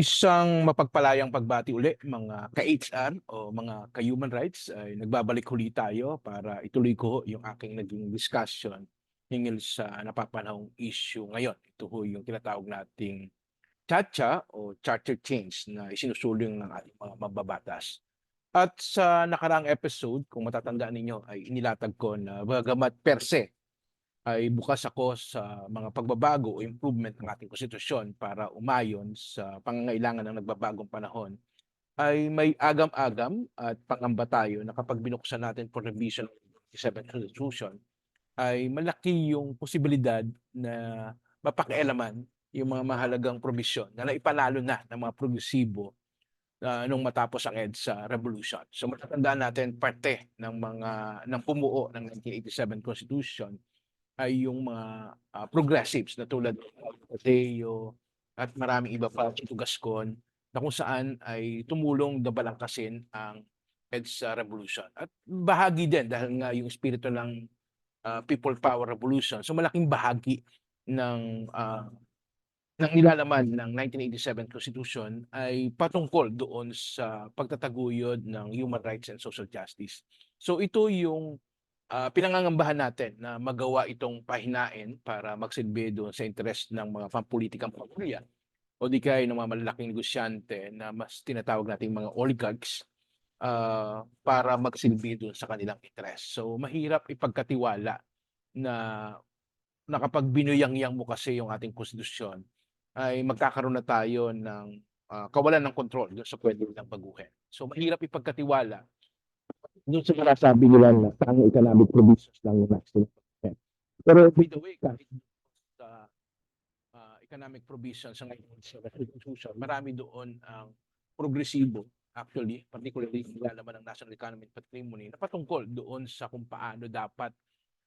Isang mapagpalayang pagbati uli mga ka-HR o mga ka-human rights ay nagbabalik huli tayo para ituloy ko yung aking naging discussion hinggil sa napapanahong issue ngayon. Ito ho yung tinatawag nating CHATCHA o Charter Change na isinusulong ng ating mga mababatas. At sa nakaraang episode, kung matatandaan ninyo, ay inilatag ko na bagamat per se ay bukas ako sa mga pagbabago o improvement ng ating konstitusyon para umayon sa pangangailangan ng nagbabagong panahon, ay may agam-agam at pangamba tayo na kapag binuksan natin for revision of the 7th Constitution, ay malaki yung posibilidad na mapakialaman yung mga mahalagang probisyon na naipanalo na ng mga progresibo ah, nung matapos ang EDSA Revolution. So matatandaan natin parte ng mga ng pumuo ng 1987 Constitution ay yung mga ah, progressives na tulad ng Mateo at maraming iba pa, Chito Gascon, na kung saan ay tumulong na balangkasin ang EDSA Revolution. At bahagi din dahil nga yung espiritu ng ah, People Power Revolution. So malaking bahagi ng ah, ng nilalaman ng 1987 Constitution ay patungkol doon sa pagtataguyod ng human rights and social justice. So ito yung ah, pinangangambahan natin na magawa itong pahinain para magsilbi doon sa interes ng mga pampulitikang pamilya o di kaya ng mga malalaking negosyante na mas tinatawag nating mga oligarchs ah, para magsilbi doon sa kanilang interes. So mahirap ipagkatiwala na na kapag mo kasi yung ating konstitusyon ay magkakaroon na tayo ng ah, kawalan ng kontrol sa pwede nilang baguhin. So mahirap ipagkatiwala doon sa sinasabi nila na tanging economic provisions lang yung national content. Pero by the way, kahit sa ah, economic provisions sa ngayon sa Constitution, marami doon ang progresibo actually, particularly nilalaman ng National Economic Patrimony na patungkol doon sa kung paano dapat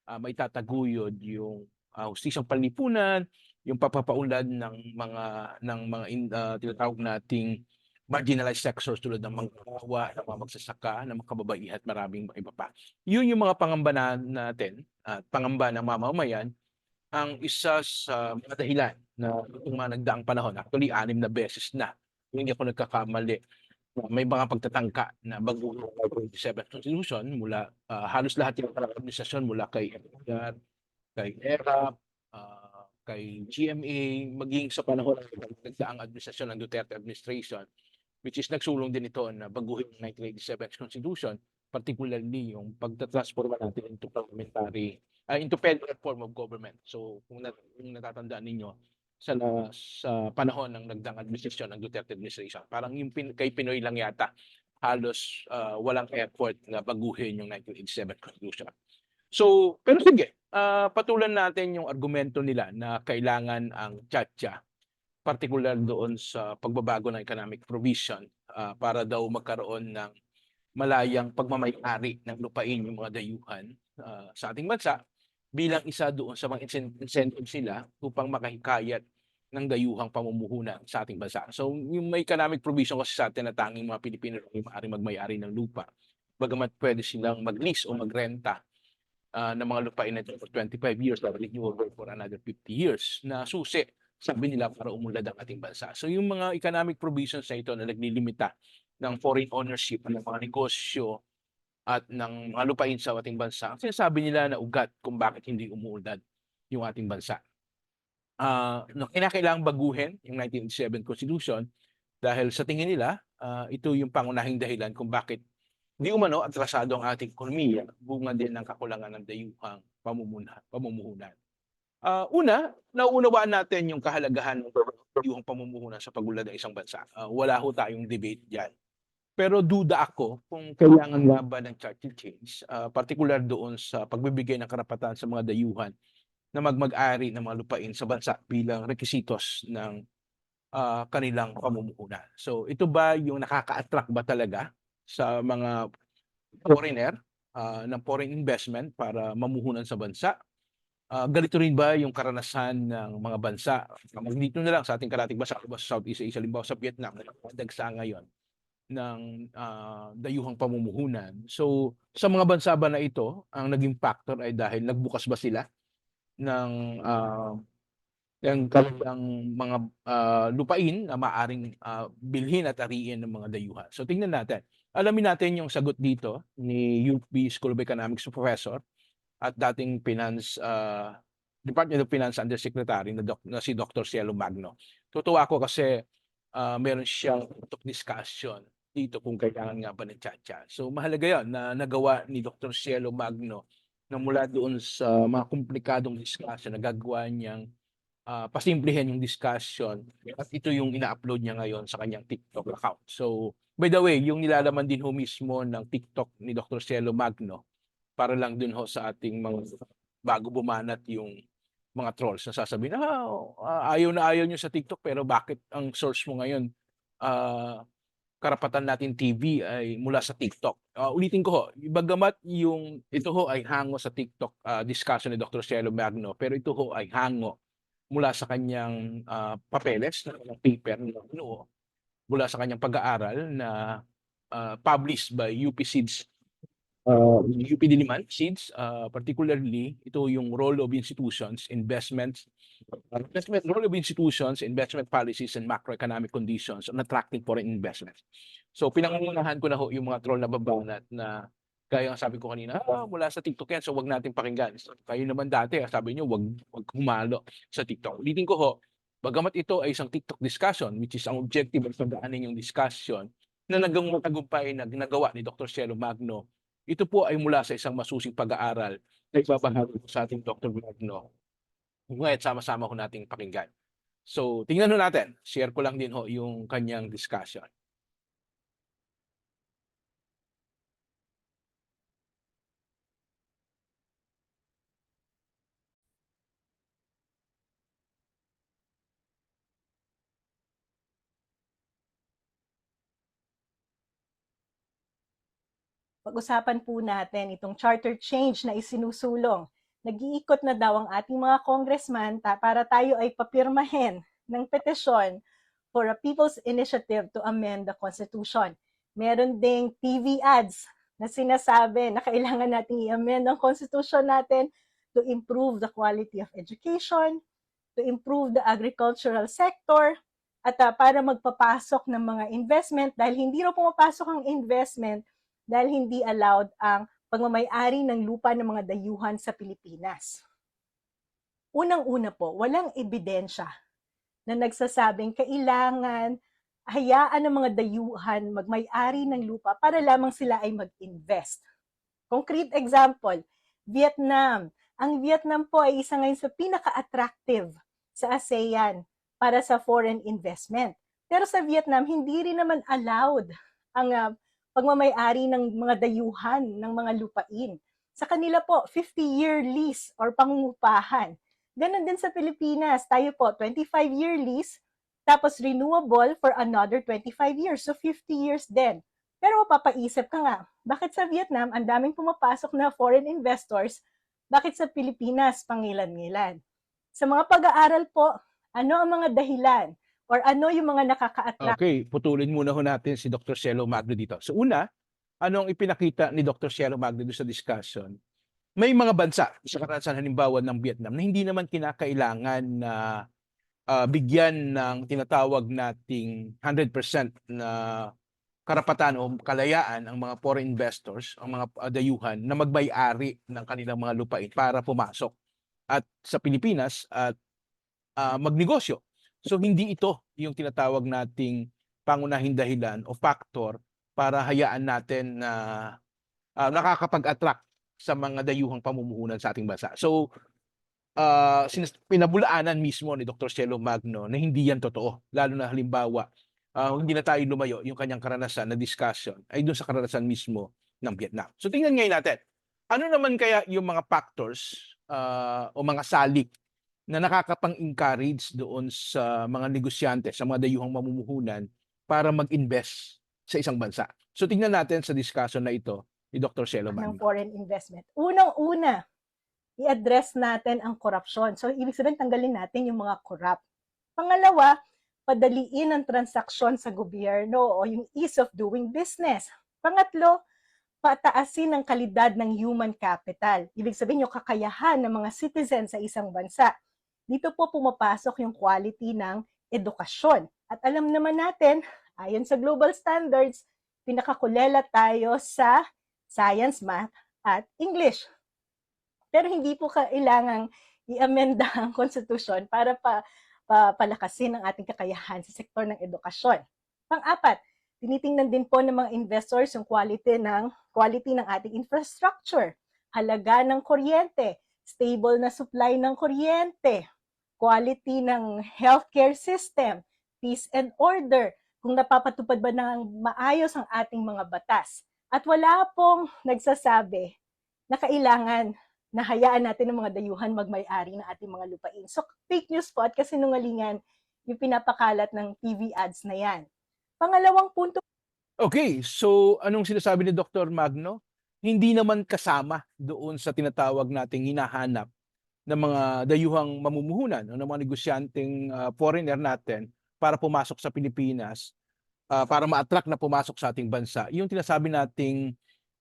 uh, may tataguyod yung uh, hustisyang panlipunan, yung papapaunlad ng mga ng mga in, ah, tinatawag nating marginalized sectors tulad ng mga kawawa, ng mga magsasaka, ng mga kababaihan at maraming iba pa. Yun yung mga pangamba na, natin at pangamba ng mamamayan ang isa sa mga dahilan na itong mga nagdaang panahon, actually anim na beses na, hindi ako nagkakamali, na may mga pagtatangka na baguhin ang 27th Constitution mula ah, halos lahat yung administrasyon mula kay FDR, kay ERAP, ah, kay GMA, maging sa panahon ng nagdaang administrasyon ng Duterte administration, which is nagsulong din ito na baguhin ang 1987 Constitution, particularly yung pagtatransforma natin into parliamentary, ah, into federal form of government. So kung, nat- kung natatandaan ninyo, sa, na- sa panahon ng nagdaang administrasyon ng Duterte administration, parang yung pin, kay Pinoy lang yata, halos ah, walang effort na baguhin yung 1987 Constitution. So, pero sige, ah, patulan natin yung argumento nila na kailangan ang tiyatya, particular doon sa pagbabago ng economic provision ah, para daw magkaroon ng malayang pagmamayari ng lupain yung mga dayuhan ah, sa ating bansa bilang isa doon sa mga incen- incentives sila upang makahikayat ng dayuhang pamumuhunan sa ating bansa. So, yung may economic provision kasi sa atin na tanging mga Pilipino yung maaaring magmayari ng lupa. Bagamat pwede silang mag-lease o magrenta ah, ng mga lupain na for 25 years, dapat renewable for another 50 years na susi, sabi nila, para umunlad ang ating bansa. So yung mga economic provisions na ito na naglilimita ng foreign ownership ng mga negosyo at ng mga lupain sa ating bansa, sinasabi nila na ugat kung bakit hindi umuunlad yung ating bansa. Ah, no, kinakailangang baguhin yung 1987 Constitution dahil sa tingin nila, ah, ito yung pangunahing dahilan kung bakit di umano atrasado ang ating ekonomiya, bunga din ng kakulangan ng dayuhang pamumuhunan. Ah, una, nauunawaan natin yung kahalagahan ng dayuhang pamumuhunan sa pagulad ng isang bansa. Ah, wala ho tayong debate diyan. Pero duda ako kung kailangan nga ba ng charter change, ah, particular doon sa pagbibigay ng karapatan sa mga dayuhan na magmag-ari ng mga lupain sa bansa bilang requisitos ng ah, kanilang pamumuhunan. So ito ba yung nakaka-attract ba talaga sa mga foreigner ah, ng foreign investment para mamuhunan sa bansa? Ah, ganito rin ba yung karanasan ng mga bansa? Dito na lang sa ating karating bansa, sa Southeast Asia, halimbawa sa Vietnam, na dagsa ngayon ng ah, dayuhang pamumuhunan. So sa mga bansa ba na ito, ang naging factor ay dahil nagbukas ba sila ng ah, ang kanilang mga ah, lupain na maaring ah, bilhin at ariin ng mga dayuhan. So tingnan natin. Alamin natin yung sagot dito ni UP School of Economics professor at dating Finance ah, Department of Finance Undersecretary na, doc- na si Dr. Cielo Magno. Tutuwa ako kasi ah, meron siyang discussion dito kung kailangan nga ba ng tsa So mahalaga yon na nagawa ni Dr. Cielo Magno na mula doon sa mga komplikadong discussion na gagawa niyang ah, pasimplihan yung discussion at ito yung ina-upload niya ngayon sa kanyang TikTok account. So, by the way, yung nilalaman din ho mismo ng TikTok ni Dr. Cielo Magno para lang dun ho sa ating mga bago bumanat yung mga trolls na sasabihin, ah, ah, ayaw na ayaw nyo sa TikTok pero bakit ang source mo ngayon ah, karapatan natin TV ay mula sa TikTok. Ah, ulitin ko ho, bagamat yung ito ho ay hango sa TikTok ah, discussion ni Dr. Cielo Magno, pero ito ho ay hango mula sa kanyang ah, papeles, na kanyang paper na binuo, mula sa kanyang pag-aaral na ah, published by UP uh, UP Diliman Seeds, ah, particularly ito yung role of institutions, investments, uh, role of institutions, investment policies, and macroeconomic conditions on attracting foreign investments. So pinangungunahan ko na ho yung mga troll na babanat na gaya ng sabi ko kanina, ah, mula sa TikTok yan, so wag natin pakinggan. So, kayo naman dati, ah, sabi niyo, wag, wag humalo sa TikTok. Ulitin ko ho, bagamat ito ay isang TikTok discussion, which is ang objective at pagdaanin yung discussion, na nagang matagumpay na ginagawa ni Dr. Cielo Magno, ito po ay mula sa isang masusing pag-aaral na ibabahagi ko sa ating Dr. Magno. Ngayon, sama-sama ko nating pakinggan. So, tingnan ho natin. Share ko lang din ho yung kanyang discussion. Pag-usapan po natin itong charter change na isinusulong. Nag-iikot na daw ang ating mga congressman ta- para tayo ay papirmahin ng petisyon for a people's initiative to amend the Constitution. Meron ding TV ads na sinasabi na kailangan nating i-amend ang Constitution natin to improve the quality of education, to improve the agricultural sector, at ah, para magpapasok ng mga investment dahil hindi raw pumapasok ang investment dahil hindi allowed ang pagmamayari ng lupa ng mga dayuhan sa Pilipinas. Unang-una po, walang ebidensya na nagsasabing kailangan hayaan ng mga dayuhan magmay-ari ng lupa para lamang sila ay mag-invest. Concrete example, Vietnam. Ang Vietnam po ay isa ngayon sa pinaka-attractive sa ASEAN para sa foreign investment. Pero sa Vietnam, hindi rin naman allowed ang ah, pagmamayari ng mga dayuhan ng mga lupain. Sa kanila po, 50-year lease or pangungupahan. Ganon din sa Pilipinas. Tayo po, 25-year lease, tapos renewable for another 25 years. So 50 years din. Pero mapapaisip ka nga, bakit sa Vietnam ang daming pumapasok na foreign investors, bakit sa Pilipinas pangilan-ngilan? Sa mga pag-aaral po, ano ang mga dahilan or ano yung mga nakaka-attract Okay, putulin muna ho natin si Dr. Cielo Magno dito. So una, ano ang ipinakita ni Dr. Cielo Magno sa discussion? May mga bansa, sa karanasan halimbawa ng Vietnam, na hindi naman kinakailangan na ah, bigyan ng tinatawag nating 100% na karapatan o kalayaan ang mga foreign investors, ang mga ah, dayuhan na magbay-ari ng kanilang mga lupain para pumasok at sa Pilipinas at ah, magnegosyo. So hindi ito yung tinatawag nating pangunahing dahilan o factor para hayaan natin na ah, nakakapag-attract sa mga dayuhang pamumuhunan sa ating bansa. So sinas- pinabulaanan mismo ni Dr. Cielo Magno na hindi yan totoo. Lalo na halimbawa, ah, hindi na tayo lumayo yung kanyang karanasan na discussion ay doon sa karanasan mismo ng Vietnam. So tingnan ngayon natin, ano naman kaya yung mga factors ah, o mga salik na nakakapang-encourage doon sa mga negosyante, sa mga dayuhang mamumuhunan para mag-invest sa isang bansa. So tingnan natin sa discussion na ito ni Dr. Cielo ng foreign investment. Unang-una, i-address natin ang korupsyon. So, ibig sabihin, tanggalin natin yung mga corrupt. Pangalawa, padaliin ang transaksyon sa gobyerno o yung ease of doing business. Pangatlo, pataasin ang kalidad ng human capital. Ibig sabihin, yung kakayahan ng mga citizen sa isang bansa. Dito po pumapasok yung quality ng edukasyon. At alam naman natin, ayon sa global standards, pinakakulela tayo sa science, math, at English. Pero hindi po kailangang i-amenda ang konstitusyon para pa, pa palakasin ang ating kakayahan sa sektor ng edukasyon. Pang-apat, tinitingnan din po ng mga investors yung quality ng quality ng ating infrastructure, halaga ng kuryente, stable na supply ng kuryente, quality ng healthcare system, peace and order, kung napapatupad ba ng maayos ang ating mga batas. At wala pong nagsasabi na kailangan na hayaan natin ng mga dayuhan magmay-ari ng ating mga lupain. So, fake news po at kasinungalingan yung pinapakalat ng TV ads na yan. Pangalawang punto Okay, so anong sinasabi ni Dr. Magno? Hindi naman kasama doon sa tinatawag nating hinahanap ng mga dayuhang mamumuhunan o ng mga negosyanteng ah, foreigner natin para pumasok sa Pilipinas, ah, para ma-attract na pumasok sa ating bansa. Yung tinasabi nating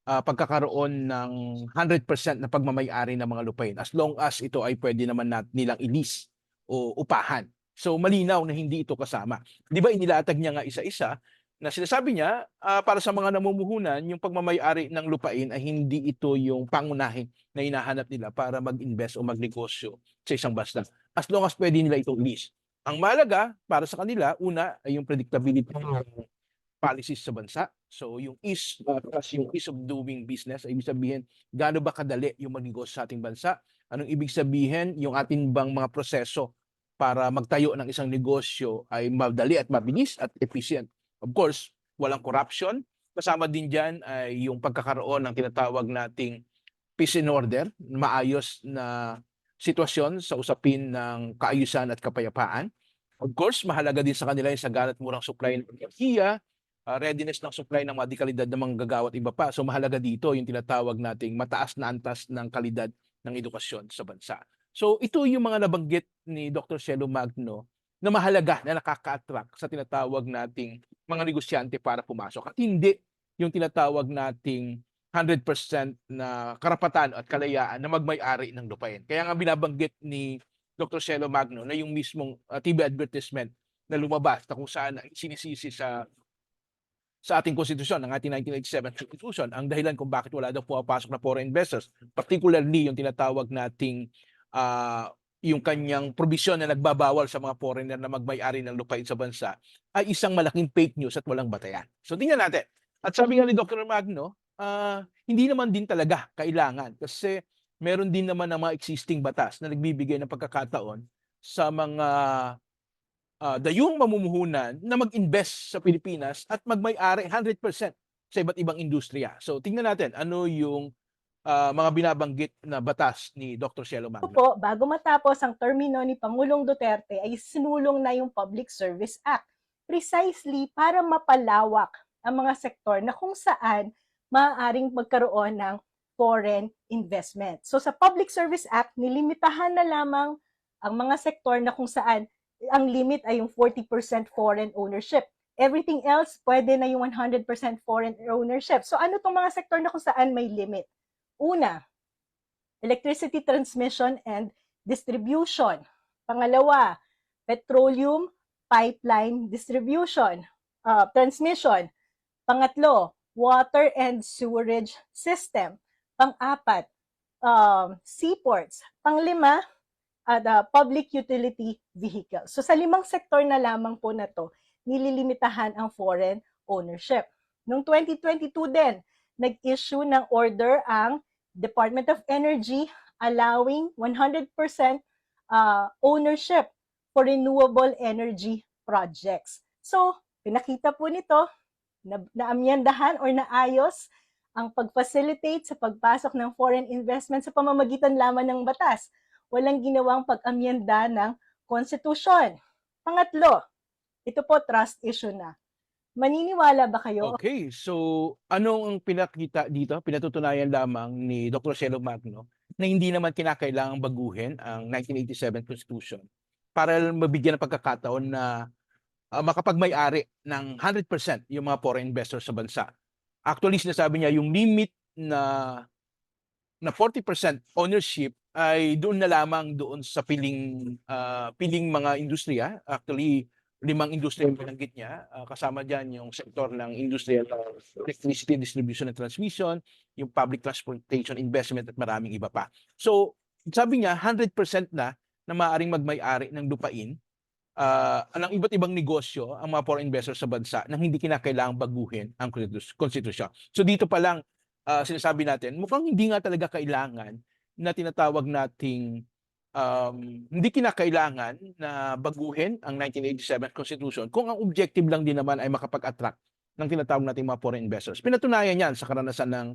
ah, pagkakaroon ng 100% na pagmamayari ng mga lupain as long as ito ay pwede naman nat nilang ilis o upahan. So malinaw na hindi ito kasama. 'Di ba inilatag niya nga isa-isa na sinasabi niya ah, para sa mga namumuhunan, yung pagmamayari ng lupain ay hindi ito yung pangunahin na hinahanap nila para mag-invest o magnegosyo sa isang bansa. As long as pwede nila itong lease. Ang malaga para sa kanila, una ay yung predictability ng policies sa bansa. So yung ease uh, plus yung ease of doing business, ay ibig sabihin gaano ba kadali yung magnegosyo sa ating bansa? Anong ibig sabihin yung ating bang mga proseso para magtayo ng isang negosyo ay madali at mabilis at efficient. Of course, walang corruption. Kasama din dyan ay yung pagkakaroon ng tinatawag nating peace and order, maayos na sitwasyon sa usapin ng kaayusan at kapayapaan. Of course, mahalaga din sa kanila yung sagana at murang supply ng enerhiya, ah, readiness ng supply ng mga dekalidad ng mga gagawa at iba pa. So mahalaga dito yung tinatawag nating mataas na antas ng kalidad ng edukasyon sa bansa. So ito yung mga nabanggit ni Dr. Shelo Magno na mahalaga na nakaka-attract sa tinatawag nating mga negosyante para pumasok at hindi yung tinatawag nating 100% na karapatan at kalayaan na magmay-ari ng lupain. Kaya nga binabanggit ni Dr. Shelo Magno na yung mismong uh, TV advertisement na lumabas na kung saan sinisisi sa sa ating konstitusyon, ng ating 1987 Constitution, ang dahilan kung bakit wala daw pumapasok na foreign investors, particularly yung tinatawag nating ah, yung kanyang provision na nagbabawal sa mga foreigner na magmay-ari ng lupain sa bansa ay isang malaking fake news at walang batayan. So tingnan natin. At sabi nga ni Dr. Magno, ah, hindi naman din talaga kailangan kasi meron din naman ng mga existing batas na nagbibigay ng pagkakataon sa mga ah, dayuhang mamumuhunan na mag-invest sa Pilipinas at magmay-ari 100% sa iba't ibang industriya. So tingnan natin ano yung ah, mga binabanggit na batas ni Dr. Cielo Magno. po, bago matapos ang termino ni Pangulong Duterte ay sinulong na yung Public Service Act precisely para mapalawak ang mga sektor na kung saan maaaring magkaroon ng foreign investment. So sa Public Service Act, nilimitahan na lamang ang mga sektor na kung saan ang limit ay yung 40% foreign ownership. Everything else, pwede na yung 100% foreign ownership. So ano tong mga sektor na kung saan may limit? Una, electricity transmission and distribution. Pangalawa, petroleum pipeline distribution, uh, transmission. Pangatlo, water and sewerage system. Pang-apat, um, seaports. Panglima, uh, the public utility vehicle. So sa limang sektor na lamang po na to, nililimitahan ang foreign ownership. Noong 2022 din, nag-issue ng order ang Department of Energy allowing 100% uh, ownership for renewable energy projects. So, pinakita po nito na naamyandahan or naayos ang pag-facilitate sa pagpasok ng foreign investment sa pamamagitan lamang ng batas. Walang ginawang pag-amyanda ng konstitusyon. Pangatlo, ito po trust issue na. Maniniwala ba kayo Okay, so anong ang pinakita dito? Pinatutunayan lamang ni Dr. Cielo Magno na hindi naman kinakailangang baguhin ang 1987 Constitution para mabigyan ng pagkakataon na ah, makapagmay-ari ng 100% yung mga foreign investors sa bansa. Actually, sinasabi niya yung limit na na 40% ownership ay doon na lamang doon sa piling ah, piling mga industriya. Actually, limang industriya ang binanggit niya. Ah, kasama diyan yung sektor ng industrial uh, electricity distribution and transmission, yung public transportation investment at maraming iba pa. So, sabi niya 100% na na maaaring magmay-ari ng lupain ah, ng iba't ibang negosyo ang mga foreign investors sa bansa nang hindi kinakailangang baguhin ang konstitus- konstitusyon. So dito pa lang ah, sinasabi natin, mukhang hindi nga talaga kailangan na tinatawag nating um, hindi kinakailangan na baguhin ang 1987 Constitution kung ang objective lang din naman ay makapag-attract ng tinatawag nating mga foreign investors. Pinatunayan yan sa karanasan ng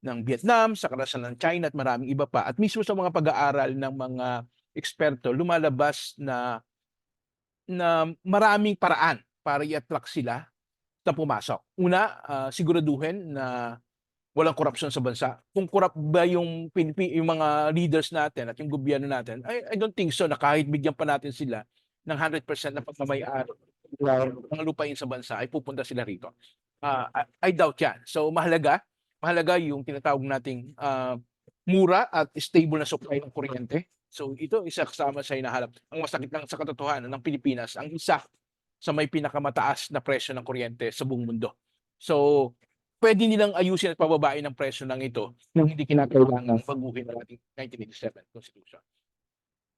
ng Vietnam, sa karanasan ng China at maraming iba pa. At mismo sa mga pag-aaral ng mga eksperto, lumalabas na na maraming paraan para i-attract sila na pumasok. Una, ah, siguraduhin na walang korupsyon sa bansa. Kung corrupt ba yung, yung mga leaders natin at yung gobyerno natin, I, I don't think so na kahit bigyan pa natin sila ng 100% na pagmamayari ng lupain sa bansa ay pupunta sila rito. Ah, I, I doubt yan. So mahalaga, mahalaga yung tinatawag nating ah, mura at stable na supply ng kuryente. So ito isa kasama sa hinahanap. Ang masakit lang sa katotohanan ng Pilipinas, ang isa sa may pinakamataas na presyo ng kuryente sa buong mundo. So pwede nilang ayusin at pababain ang presyo ng ito nang hindi kinakailangan baguhin ang ating 1987 Constitution.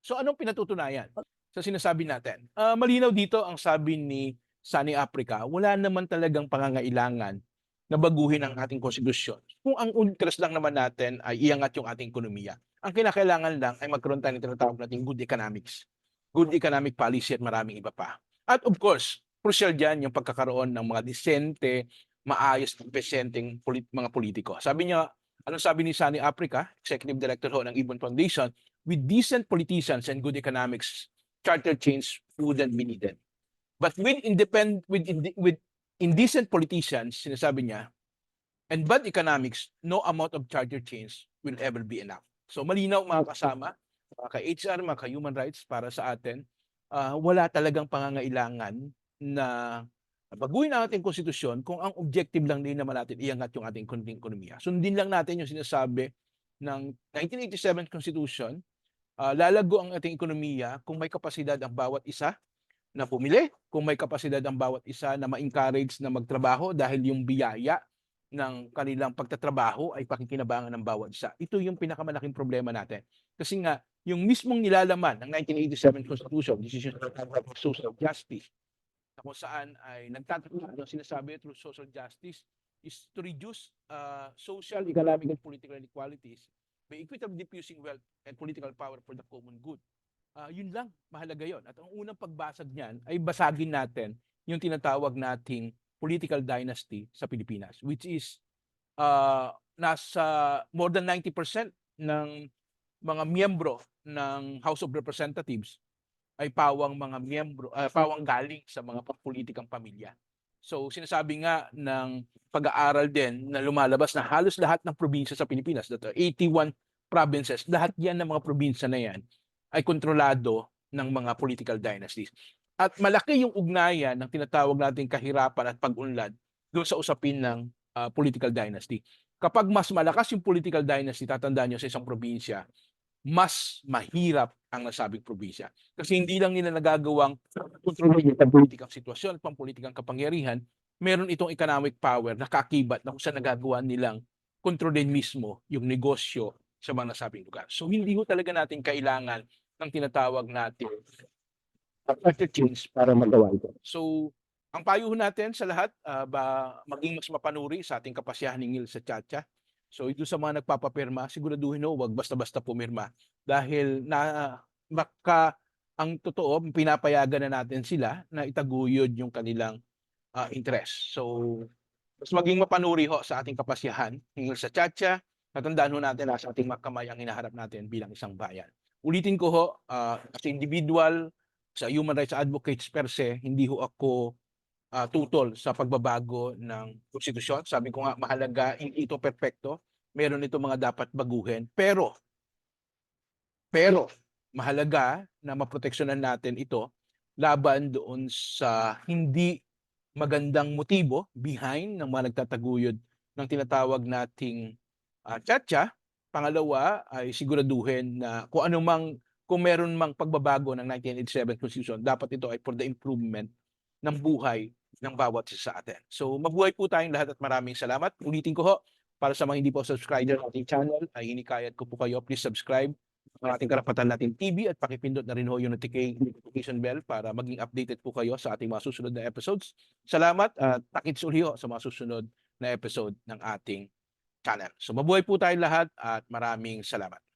So anong pinatutunayan sa sinasabi natin? Ah, malinaw dito ang sabi ni Sunny Africa, wala naman talagang pangangailangan na baguhin ang ating konstitusyon. Kung ang interest lang naman natin ay iangat yung ating ekonomiya. Ang kinakailangan lang ay magkaroon tayo ng tinatawag nating good economics, good economic policy at maraming iba pa. At of course, crucial dyan yung pagkakaroon ng mga disente, maayos at presenteng polit- mga politiko. Sabi niya, anong sabi ni Sunny Africa, Executive Director ho ng Ibon Foundation, with decent politicians and good economics, charter change wouldn't be needed. But with independent with indi- with indecent politicians, sinasabi niya, and bad economics, no amount of charter change will ever be enough. So malinaw mga kasama, mga ka-HR, mga ka-human rights para sa atin, ah, wala talagang pangangailangan na baguhin ang ating konstitusyon kung ang objective lang din naman natin iangat yung ating ekonomiya. Sundin lang natin yung sinasabi ng 1987 Constitution, ah, lalago ang ating ekonomiya kung may kapasidad ang bawat isa na pumili, kung may kapasidad ang bawat isa na ma-encourage na magtrabaho dahil yung biyaya ng kanilang pagtatrabaho ay pakikinabangan ng bawat isa. Ito yung pinakamalaking problema natin. Kasi nga, yung mismong nilalaman ng 1987 Constitution, tinatawag na social justice, na kung saan ay nagtatakla ng sinasabi through social justice is to reduce uh, social, economic, and political inequalities by equitably diffusing wealth and political power for the common good. Ah, yun lang, mahalaga yon. At ang unang pagbasag niyan ay basagin natin yung tinatawag nating political dynasty sa Pilipinas, which is ah, nasa more than 90% ng mga miyembro ng House of Representatives ay pawang mga miyembro, ah, pawang galing sa mga pampulitikang pamilya. So sinasabi nga ng pag-aaral din na lumalabas na halos lahat ng probinsya sa Pilipinas, that are 81 provinces, lahat yan ng mga probinsya na yan ay kontrolado ng mga political dynasties. At malaki yung ugnayan ng tinatawag nating kahirapan at pag-unlad doon sa usapin ng ah, political dynasty. Kapag mas malakas yung political dynasty, tatandaan nyo sa isang probinsya, mas mahirap ang nasabing probinsya. Kasi hindi lang nila nagagawang kontrolin yung pampolitikang sitwasyon at pampolitikang kapangyarihan, meron itong economic power na kaakibat na kung saan nagagawa nilang kontrolin mismo yung negosyo sa mga nasabing lugar. So hindi ho talaga natin kailangan ng tinatawag natin change para magawa ito. So ang payo natin sa lahat, ah, ba maging mas mapanuri sa ating kapasyahan ningil sa Chacha. So ito sa mga nagpapapirma, siguraduhin ho, wag basta-basta pumirma dahil na baka ang totoo, pinapayagan na natin sila na itaguyod yung kanilang ah, interest. So mas maging mapanuri ho sa ating kapasyahan hingil sa Chacha, natandaan ho natin na sa ating magkamay ang hinaharap natin bilang isang bayan. Ulitin ko ho, ah, as individual, sa human rights advocates per se, hindi ho ako ah, tutol sa pagbabago ng konstitusyon. Sabi ko nga, mahalaga, hindi ito perpekto. Meron ito mga dapat baguhin. Pero, pero, mahalaga na maproteksyonan natin ito laban doon sa hindi magandang motibo behind ng mga nagtataguyod ng tinatawag nating ah, tiyatya pangalawa ay siguraduhin na kung ano mang kung meron mang pagbabago ng 1987 Constitution, dapat ito ay for the improvement ng buhay ng bawat isa sa atin. So mabuhay po tayong lahat at maraming salamat. Ulitin ko ho, para sa mga hindi po subscriber ng ating channel, ay hinikayat ko po kayo, please subscribe ang ating Karapatan Natin TV at pakipindot na rin ho yung notifica- notification bell para maging updated po kayo sa ating mga susunod na episodes. Salamat at takits uli ho sa mga susunod na episode ng ating channel. So mabuhay po tayong lahat at maraming salamat.